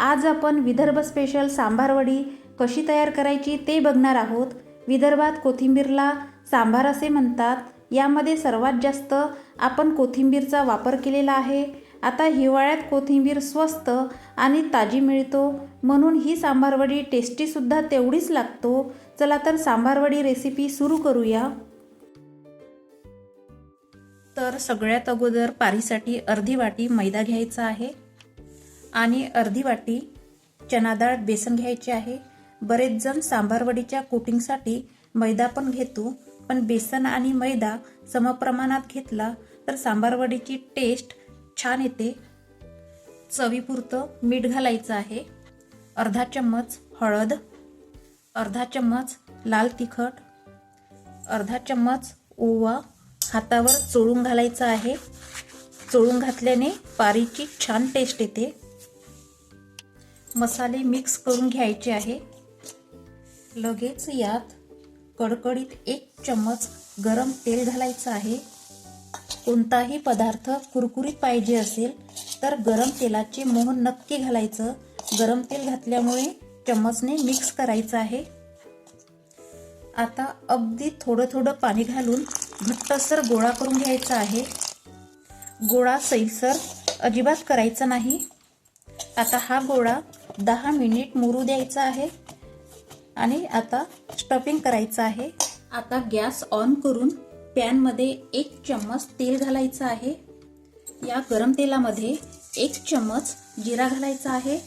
आज आपण विदर्भ स्पेशल सांबारवडी कशी तयार करायची ते बघणार आहोत. विदर्भात कोथिंबीरला सांबार असे म्हणतात. यामध्ये सर्वात जास्त आपण कोथिंबीरचा वापर केलेला आहे. आता हिवाळ्यात कोथिंबीर स्वस्त आणि ताजी मिळतो. म्हणून ही सांबारवडी टेस्टीसुद्धा तेवढीच लागतो. चला तर सांबारवडी रेसिपी सुरू करूया. तर सगळ्यात अगोदर पारीसाठी अर्धी वाटी मैदा घ्यायचा आहे. आणि अर्धी वाटी चना डाळ बेसन घ्यायचे आहे. बरेच जण सांबारवडीच्या कोटिंगसाठी मैदा पण घेतो पण बेसन आणि मैदा समप्रमाणात घेतला तर सांबारवडीची टेस्ट छान येते. चवीपुरतं मीठ घालायचं आहे. अर्धा चम्मच हळद अर्धा चम्मच लाल तिखट अर्धा चम्मच ओवा हातावर चोळून घालायचा आहे. चोळून घातल्याने पारीची छान टेस्ट येते. मसाले मिक्स करून घ्यायचे आहे. लगेच यात कडकडीत एक चम्मच गरम तेल घालायचं आहे. कोणताही पदार्थ कुरकुरीत पाहिजे असेल तर गरम तेलाचे मोहन नक्की घालायचं. गरम तेल घातल्यामुळे चम्मचने मिक्स करायचं आहे. आता अगदी थोडं थोडं पाणी घालून घट्टसर गोळा करून घ्यायचा आहे. गोळा सैलसर अजिबात करायचा नाही. आता हा गोळा दहा मिनिट मुरू द्यायचा आहे आणि आता स्टफिंग करायचं आहे. आता गॅस ऑन करून पॅनमध्ये एक चम्मच तेल घालायचं आहे. या गरम तेलामध्ये एक चम्मच जिरा घालायचा आहे.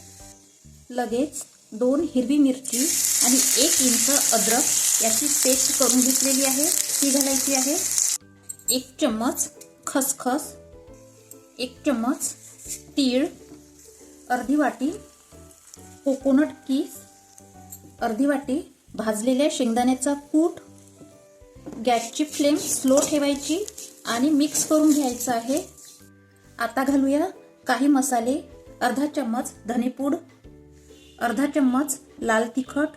लगेच दोन हिरवी मिरची आणि एक इंच अद्रक याची पेस्ट करून घेतलेली आहे. ती घालायची आहे. एक चम्मच खसखस एक चम्मच तीळ अर्धी वाटी कोकोनट कीस अर्धी वाटी भाजलेल्या शेंगदाण्याचा कूट गॅसची फ्लेम स्लो ठेवायची आणि मिक्स करून घ्यायचं आहे. आता घालूया काही मसाले अर्धा चम्मच धनेपूड अर्धा चम्मच लाल तिखट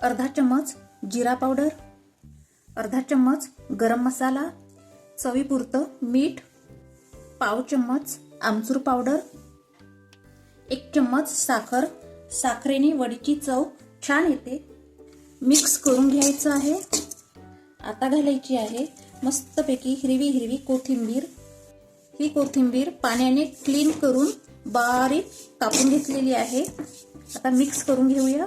अर्धा चम्मच जिरा पावडर अर्धा चम्मच गरम मसाला चवीपुरतं मीठ पाव चम्मच आमचूर पावडर एक चम्मच साखर. साखरेने वडीची चव छान येते. मिक्स करून घ्यायचं आहे. आता घालायची आहे मस्तपैकी हिरवी हिरवी कोथिंबीर. ही कोथिंबीर पाण्याने क्लीन करून बारीक कापून घेतलेली आहे. आता मिक्स करून घेऊया.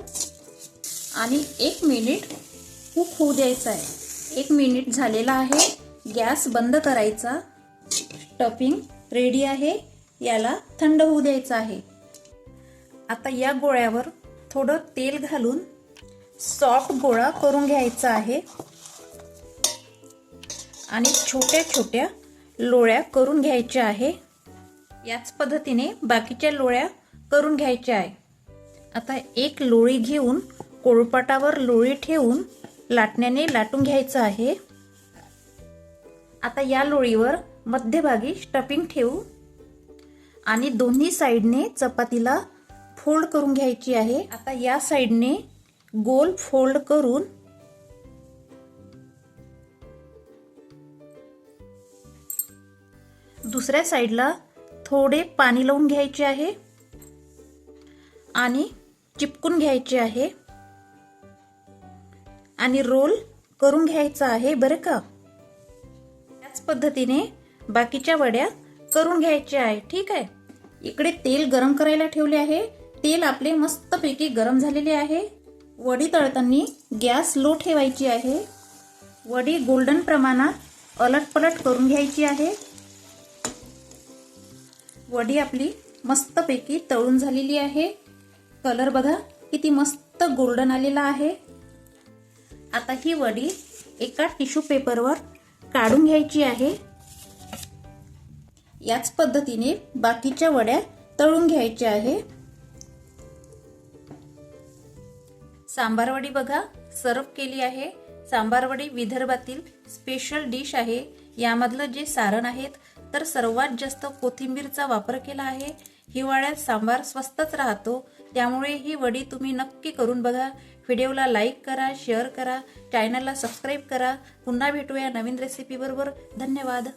आणि एक मिनिट कुक होऊ द्यायचं आहे. एक मिनिट झालेला आहे. गॅस बंद करायचा. स्टफिंग रेडी आहे. याला थंड होऊ द्यायचं आहे. आता या गोळ्यावर थोडं तेल घालून सॉफ्ट गोळा करून घ्यायचा आहे. आणि छोट्या छोट्या लोळ्या करून घ्यायच्या आहे. याच पद्धतीने बाकीच्या लोळ्या करून घ्यायच्या आहे. आता एक लोळी घेऊन कोळपाटावर लोळी ठेवून लाटण्याने लाटून घ्यायचं आहे. आता या लोळीवर मध्यभागी स्टफिंग ठेवू. आणि दोन्ही साईडने चपातीला फोल्ड करून घ्यायची आहे. आता या साईडने गोल फोल्ड करून दुसऱ्या साईडला थोडे पाणी लावून घ्यायचे आहे आणि चिपकून घ्यायचे आहे. आणि रोल करून घ्यायचा आहे बरं का? त्याच पद्धतीने बाकीच्या वड्या करून घ्यायच्या आहे. ठीक आहे? इकडे तेल गरम करायला ठेवले आहे. तेल आपले मस्तपैकी गरम झालेले आहे. वडी तळताना गॅस लो ठेवायची आहे. वडी गोल्डन प्रमाणात अलटपलट करून घ्यायची आहे. वडी आपली मस्तपैकी तळून झालेली आहे. कलर बघा किती मस्त गोल्डन आलेला आहे. आता ही वडी एका टिश्यू पेपरवर काढून घ्यायची आहे. याच पद्धतीने बाकीच्या वड्या तळून घ्यायच्या आहे. सांबारवडी बघा. सर्व केली आहे. सांबारवडी विदर्भातील स्पेशल डिश आहे. यामधलं जे सारण आहेत तर सर्वात जास्त कोथिंबीरचा वापर केला आहे. हिवाळ्यात सांबार स्वस्तच राहतो. त्यामुळे ही वडी तुम्ही नक्की करून बघा. व्हिडिओला लाईक करा शेअर करा चॅनलला सबस्क्राईब करा. पुन्हा भेटूया नवीन रेसिपीबरोबर धन्यवाद.